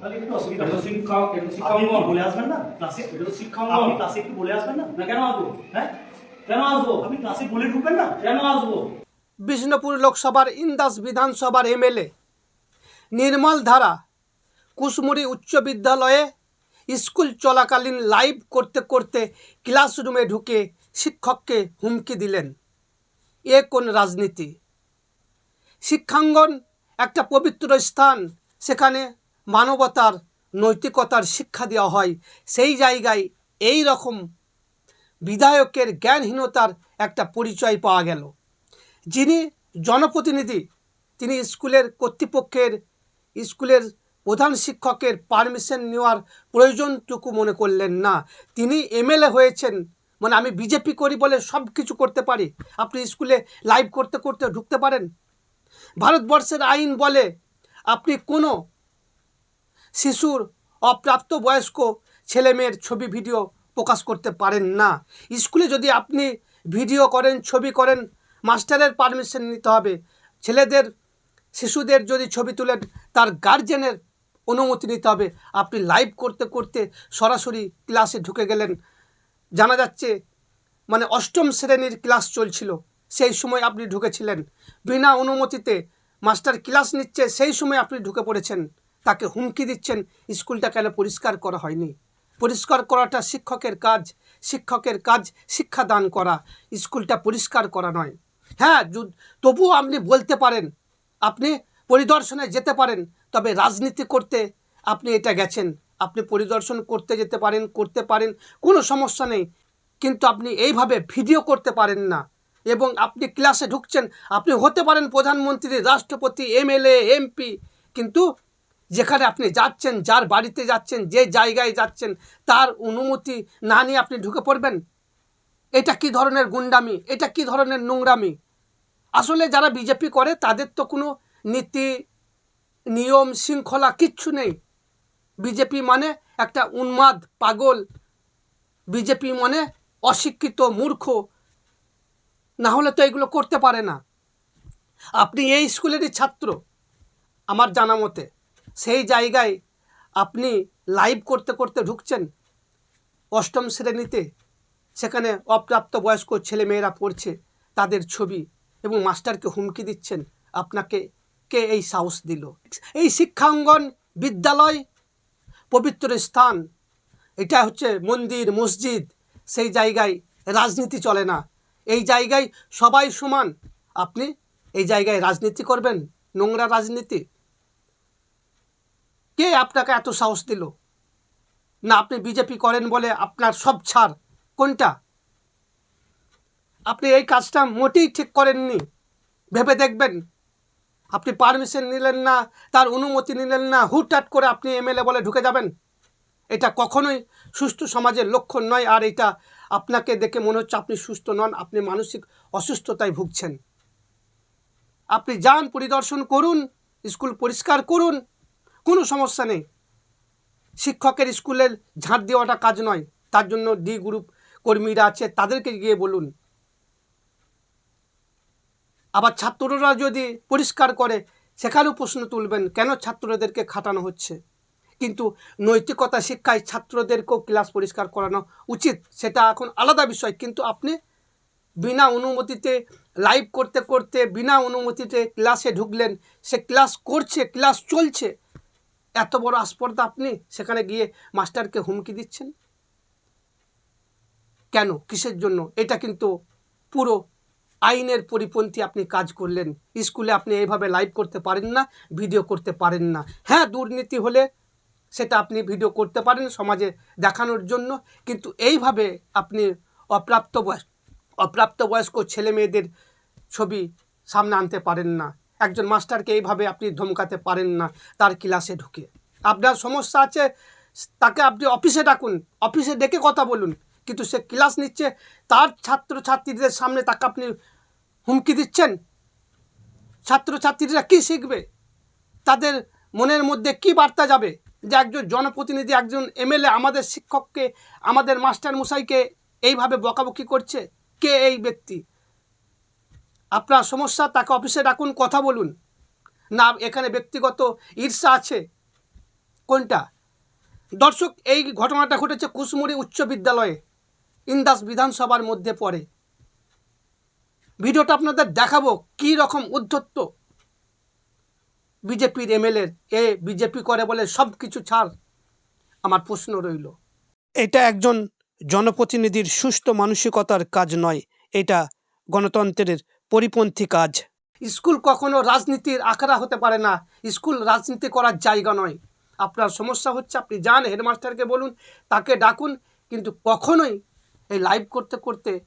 তাহলে একটু অসুবিধা এটা তো হবে। এটা তো শিক্ষা আপনি একটু অঙ্গন বলে। আসবেন না? ক্লাসে এটা তো শিক্ষা আপনি ক্লাসে একটু বলে আসবেন না? না কেন আসব? হ্যাঁ? কেন আসব? আপনি ক্লাসে বলে ঢুকবেন না? কেন আসব? বিষ্ণুপুর লোকসভার ইন্দাস বিধানসভার এমএলএ নির্মল ধারা কুসমুরি উচ্চ বিদ্যালয়ে স্কুল চলাকালীন লাইভ করতে করতে ক্লাসরুমে ঢুকে শিক্ষককে হুমকি দিলেন। এ কোন রাজনীতি? শিক্ষাঙ্গন একটা পবিত্র স্থান সেখানে মানবতার নৈতিকতার শিক্ষা দেওয়া হয়। সেই জায়গায় এই রকম বিধায়কের জ্ঞানহীনতার একটা পরিচয় পাওয়া গেল। যিনি জনপ্রতিনিধি, তিনি স্কুলের কর্তৃপক্ষের, স্কুলের প্রধান শিক্ষকের পারমিশন নেওয়ার প্রয়োজনটুকু মনে করলেন না। তিনি এমএলএ হয়েছেন মানে আমি বিজেপি করি বলে সব কিছু করতে পারি। আপনি স্কুলে লাইভ করতে করতে ঢুকতে পারেন। ভারতবর্ষের আইন বলে আপনি কোনো শিশুর অপ্রাপ্ত বয়স্ক ছেলেমেয়ের ছবি, ভিডিও প্রকাশ করতে পারেন না। স্কুলে যদি আপনি ভিডিও করেন, ছবি করেন, মাস্টারের পারমিশন নিতে হবে। ছেলেদের, শিশুদের যদি ছবি তুলেন, তার গার্জেনের অনুমতি নিতে হবে। আপনি লাইভ করতে করতে সরাসরি ক্লাসে ঢুকে গেলেন। জানা যাচ্ছে মানে অষ্টম শ্রেণির ক্লাস চলছিল। সেই সময় আপনি ঢুকেছিলেন। বিনা অনুমতিতে মাস্টার ক্লাস নিচ্ছে, সেই সময় আপনি ঢুকে পড়েছেন। তাকে হুমকি দিচ্ছেন, স্কুলটা কেন পরিষ্কার করা হয়নি? পরিষ্কার করাটা শিক্ষকের কাজ শিক্ষকের কাজ শিক্ষাদান করা, স্কুলটা পরিষ্কার করা নয়। হ্যাঁ তবুও আপনি বলতে পারেন, আপনি পরিদর্শনে যেতে পারেন, তবে রাজনীতি করতে আপনি এটা গেছেন। আপনি পরিদর্শন করতে যেতে পারেন, করতে পারেন, কোনো সমস্যা নেই। কিন্তু আপনি এইভাবে ভিডিও করতে পারেন না। এবং আপনি ক্লাসে ঢুকছেন, আপনি হতে পারেন প্রধানমন্ত্রী, রাষ্ট্রপতি, এমএলএ, এমপি, কিন্তু যেখানে আপনি যাচ্ছেন, যার বাড়িতে যাচ্ছেন, যে জায়গায় যাচ্ছেন, তার অনুমতি না নিয়ে আপনি ঢুকে পড়বেন? এটা কি ধরনের গুন্ডামি? এটা কি ধরনের নোংরামি? আসলে যারা বিজেপি করে, তাদের তো কোনো নীতি, নিয়ম, শৃঙ্খলা কিচ্ছু নেই। বিজেপি মানে একটা উন্মাদ, পাগল। বিজেপি মানে অশিক্ষিত, মূর্খ। না হলে তো এগুলো করতে পারে না। আপনি এই স্কুলেরই ছাত্র, আমার জানা মতে। সেই জায়গায় আপনি লাইভ করতে করতে ঢুকছেন অষ্টম শ্রেণীতে। সেখানে অপ্রাপ্ত বয়স্ক ছেলেমেয়েরা পড়ছে তাদের ছবি এবং মাস্টারকে হুমকি দিচ্ছেন। আপনাকে কে এই সাহস দিল? এই শিক্ষাঙ্গন বিদ্যালয় পবিত্র স্থান। এটা হচ্ছে মন্দির, মসজিদ। সেই জায়গায় রাজনীতি চলে না। এই জায়গায় সবাই সমান। আপনি এই জায়গায় রাজনীতি করবেন? নোংরা রাজনীতি? কে আপনাকে এত সাহস দিল? না আপনি বিজেপি করেন বলে আপনার সব ছাড়। কোনটা? আপনি এই কাজটা মোটেই ঠিক করেননি। ভেবে দেখবেন। আপনি পারমিশন নিলেন না, তার অনুমতি নিলেন না, হুটহাট করে আপনি এমএলএ বলে ঢুকে যাবেন। এটা কখনোই সুস্থ সমাজের লক্ষণ নয়, আর এটা আপনাকে দেখে মনে হচ্ছে আপনি সুস্থ নন, আপনি মানসিক অসুস্থতায় ভুগছেন। আপনি যান পরিদর্শন করুন, স্কুল পরিষ্কার করুন সমস্যা নেই। শিক্ষকের স্কুলের ঝাঁট দেওয়াটা কাজ নয়। তার জন্য ডি গ্রুপ কর্মীরা আছে, তাদেরকে গিয়ে বলুন। আবার ছাত্ররা যদি পরিষ্কার করে, সেখানেও প্রশ্ন তুলবেন, কেন ছাত্রদেরকে খাটানো হচ্ছে? কিন্তু নৈতিকতা শিক্ষায় ছাত্রদেরকেও ক্লাস পরিষ্কার করানো উচিত, সেটা এখন আলাদা বিষয়। কিন্তু আপনি বিনা অনুমতিতে, লাইভ করতে করতে, বিনা অনুমতিতে ক্লাসে ঢুকলেন, সে ক্লাস করছে, ক্লাস চলছে এত বড় আস্পর্ধা আপনি সেখানে গিয়ে মাস্টারকে হুমকি দিচ্ছেন? কেন? কিসের জন্য? এটা কিন্তু পুরো আইনের পরিপন্থী আপনি কাজ করলেন। স্কুলে আপনি এইভাবে লাইভ করতে পারেন না ভিডিও করতে পারেন না। হ্যাঁ দুর্নীতি হলে সেটা আপনি ভিডিও করতে পারেন সমাজে দেখানোর জন্য, কিন্তু এইভাবে আপনি অপ্রাপ্ত বয়স অপ্রাপ্ত বয়স্ক ছেলে মেয়েদের ছবি সামনে আনতে পারেন না। একজন মাস্টারকে এইভাবে আপনি ধমকাতে পারেন না, তার ক্লাসে ঢুকে। আপনার সমস্যা আছে, তাকে আপনি অফিসে ডাকুন, অফিসে ডেকে কথা বলুন, কিন্তু সে ক্লাস নিচ্ছে, তার ছাত্র ছাত্রীদের সামনে তাকে আপনি হুমকি দিচ্ছেন? ছাত্রছাত্রীরা কী শিখবে? তাদের মনের মধ্যে কি বার্তা যাবে? যে একজন জনপ্রতিনিধি, একজন এমএলএ আমাদের শিক্ষককে, আমাদের মাস্টার মশাইকে এইভাবে বকাবকি করছে? কে এই ব্যক্তি? আপনার সমস্যা, তাকে অফিসে ডাকুন, কথা বলুন। না, এখানে ব্যক্তিগত ঈর্ষা আছে। কোনটা? দর্শক, এই ঘটনাটা ঘটেছে কুসমুড়ি উচ্চ বিদ্যালয়ে, ইন্দাস বিধানসভার মধ্যে পড়ে। ভিডিওটা আপনাদের দেখাবো কী রকম উদ্ধত্ত। বিজেপির এম এমএলএ এ বিজেপি করে বলে সব কিছু ছাড়। আমার প্রশ্ন রইল, এটা একজন জনপ্রতিনিধির সুস্থ মানসিকতার কাজ নয়, এটা গণতন্ত্রের পরিপন্থী কাজ। স্কুল কখনো রাজনীতির আখড়া হতে পারে না। স্কুল রাজনীতি করার জায়গা নয়। আপনার সমস্যা হচ্ছে, আপনি যান, হেডমাস্টারকে বলুন, তাকে ডাকুন, কিন্তু কখনোই এই লাইভ করতে করতে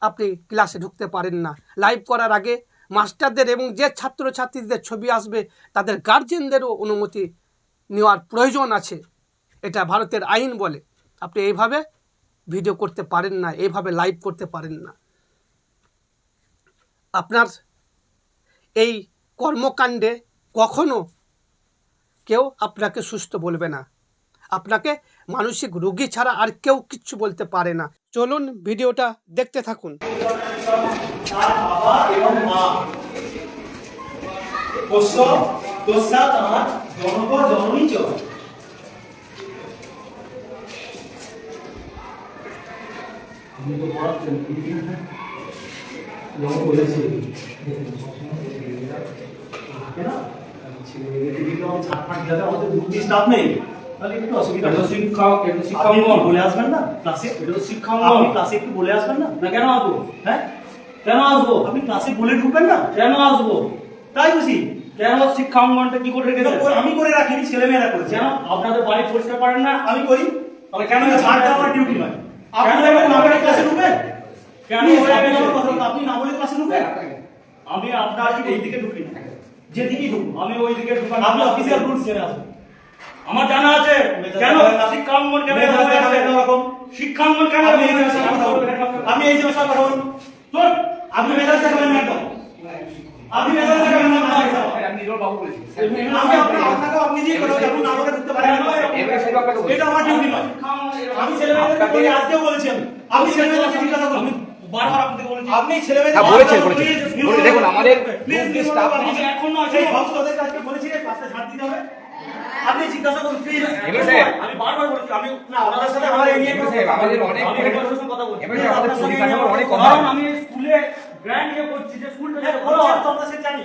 আপনি ক্লাসে ঢুকতে পারেন না। লাইভ করার আগে মাস্টারদের এবং যে ছাত্রছাত্রীদের ছবি আসবে, তাদের গার্জেনদেরও অনুমতি নেওয়ার প্রয়োজন আছে। এটা ভারতের আইন বলে। আপনি এইভাবে ভিডিও করতে পারেন না, এইভাবে লাইভ করতে পারেন না। আপনার এই কর্মকাণ্ডে কখনো কেউ আপনাকে সুস্থ বলবে না। আপনাকে মানসিক রোগী ছাড়া আর কেউ কিচ্ছু বলতে পারে না। চলুন ভিডিওটা দেখতে থাকুন। আমি তো যেমন বলেছি দিলে আমাদের স্টাফ নেই তাহলে একটু অসুবিধা এটা হবে। এটা শিক্ষাঙ্গন বলে আসবেন না ক্লাসে এটা তো শিক্ষাঙ্গন ক্লাসে একটু বলে আসবেন না না কেন আসব হ্যাঁ কেন আসব আপনি ক্লাসে বলে ঢুকবেন না কেন আসব তাই বুঝি কেন শিক্ষা অঙ্গনটা কি করে? করে- আমি করে রাখিনি ছেলে মেয়েরা করেছে কেন আপনাদের বাড়ি পরিষ্কার করেন না আমি করি তাহলে কেন কিন্তু ছাড় দেওয়া আমার ডিউটি নয় আপনি কেন না বলে ক্লাসে ঢুকবেন কেন আপনি গেছে? আমার কথা বলুন, আপনি না বলে ক্লাসে ঢুকবেন? আমি আপনার এই দিকে ঢুকি না। যেদিকেই ঢুকুন। আমি ওই দিকে ঢুকান আপনি অফিসিয়াল রুলস জেনে আসুন। আমার জানা আছে। কেন? দেখাবেন না। শিক্ষা অঙ্গন কেন এরকম হয়ে দেখাবেন গেছে? না ওরকম। শিক্ষা অঙ্গন কেন আপনি এই হয়ে যে গেছে? কথা আপনি এই যে কথা বলুন। চল। আপনি মেজাজ দেখাবেন না আপনি মেজাজ দেখাবেন না আমার হিসাবে। আমি আপনার আপনাকে আপনি দিয়ে বলছি, আপনি না বলে ঢুকতে পারেন। এটা আমার ডিউটি নয়। আমি ছেলে মেয়েদেরকে বলি আজকেও বলেছি আমি। আপনি ছেলে মেয়েদেরকে জিজ্ঞাসা বলেছি আপনি ছেলে বলেছেন, বলেছেন। দেখুন, আমাদের জিজ্ঞাসা করুন প্লিজ আমি বারবার বলছি আমি না ওনাদের সাথে আমার এই নিয়ে আমাদের অনেক আমি হেডমাস্টারের সঙ্গে কথা বলছি। আমাদের অনেক কথা আমি স্কুলে গ্র্যান্ড ইয়ে করছি যে স্কুলটা ভালো হয়। সে জানি।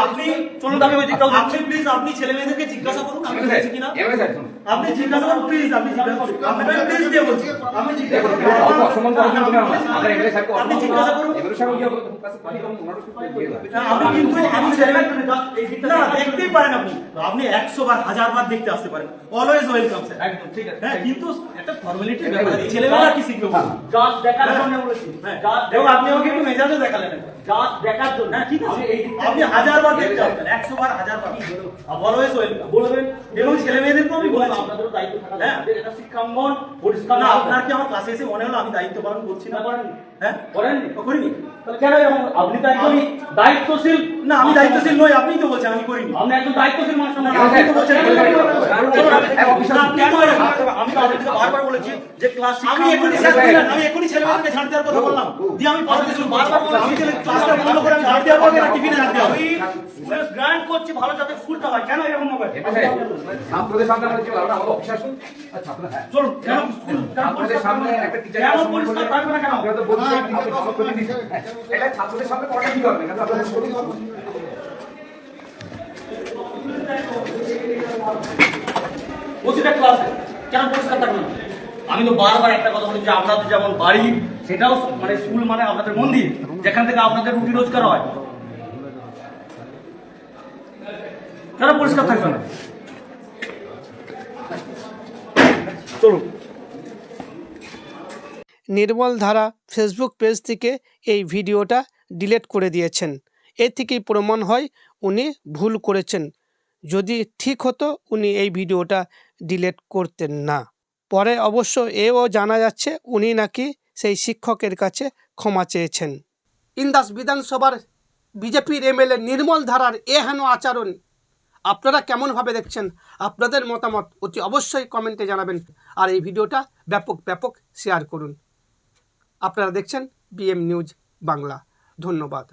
আপনি চলুন আমি প্লিজ ছেলে মেয়েদেরকে জিজ্ঞাসা করুন জিজ্ঞাসা করুন প্লিজ প্লিজ দিয়ে বলছি জিজ্ঞাসা জিজ্ঞাসা করুন। কিন্তু আমি ছেলে না দেখতেই পারেন আপনি। আপনি একশো বার হাজার বার দেখতে আসতে পারেন। অলওয়েজ ওয়েলকাম স্যার একদম ঠিক আছে। হ্যাঁ কিন্তু একটা ফর্মালিটি ব্যাপার ছেলেমেয়েরা কি শিখবে জাস্ট দেখার হ্যাঁ। জন্য বলেছি। হ্যাঁ। আপনি ওকে একটু মেজাজও দেখালেন একবার। দেখার জন্য হ্যাঁ ঠিক আছে? আমি এই দিকটা- আপনি হাজার বার দেখতে আসবেন একশো বার হাজার বার। অলওয়েজ ওয়েলকাম বলবেন? এবং ছেলে মেয়েদেরকেও আমি বলেছি। আপনাদেরও দায়িত্ব থাকা হ্যাঁ। এটা শিক্ষাঙ্গন পরিষ্কার না না আপনার কি আমার ক্লাসে এসে মনে হলো আমি দায়িত্ব পালন করছি না? হ্যাঁ? করেন। করিনি কেন এরকম? আপনি তো একজন দায়িত্বশীল না আমি দায়িত্বশীল নই আপনিই তো বলছেন আমি করিনি। আপনি একজন দায়িত্বশীল মাস্টার না আপনি তো বলছেন সাহেব, এমএলএ সাহেব, চলুন, আপনি- এক অফিসার না, আপনি কেন এরকম? আমি তো বারবার বলেছি যে ক্লাস আমি এখনই আমি এখনই ছেলেমেয়েদেরকে ছাড় দেওয়ার কথা বললাম। দিয়ে আমি বারবার বলছি ক্লাসটা বন্ধ করে আমি ছাড় দেওয়ার পরে না টিফিনে রাখতে হবে। আমি স্কুলে গ্রান্ট করছি ভালো যাতে স্কুলটা হয়। কেন এরকম হবে? ছাত্রদের সামনে কি আমরা আমাদের ছাত্র হ্যাঁ। চলুন কেন স্কুল ছাত্রদের সামনে একটা টিচার কেন? পরিষ্কার থাকবে না কেন? আমরা তো বলছি হ্যাঁ, এটা ছাত্রদের সামনে করাটা কি হবে? কিন্তু আপনাদের প্রতিটা ক্লাসে কেন পরিষ্কার থাকবে না? আমি তো বারবার একটা কথা বলি যে আপনাদের যেমন বাড়ি সেটাও মানে স্কুল মানে আপনাদের মন্দির যেখান থেকে আপনাদের রুটি রোজগার হয়। কেন পরিষ্কার থাকবে না। চলুন। নির্মল ধারা ফেসবুক পেজ থেকে এই ভিডিওটা ডিলেট করে দিয়েছেন। এ থেকেই প্রমাণ হয় উনি ভুল করেছেন। যদি ঠিক হতো উনি এই ভিডিওটা ডিলেট করতেন না। পরে অবশ্য এও জানা যাচ্ছে উনি নাকি সেই শিক্ষকের কাছে ক্ষমা চেয়েছেন। ইন্দাস বিধানসভার বিজেপির এমএলএ নির্মল ধারার এ হেন আচরণ আপনারা কেমনভাবে দেখছেন আপনাদের মতামত অতি অবশ্যই কমেন্টে জানাবেন আর এই ভিডিওটা ব্যাপক ব্যাপক শেয়ার করুন। আপনারা দেখছেন বিএম নিউজ বাংলা। ধন্যবাদ।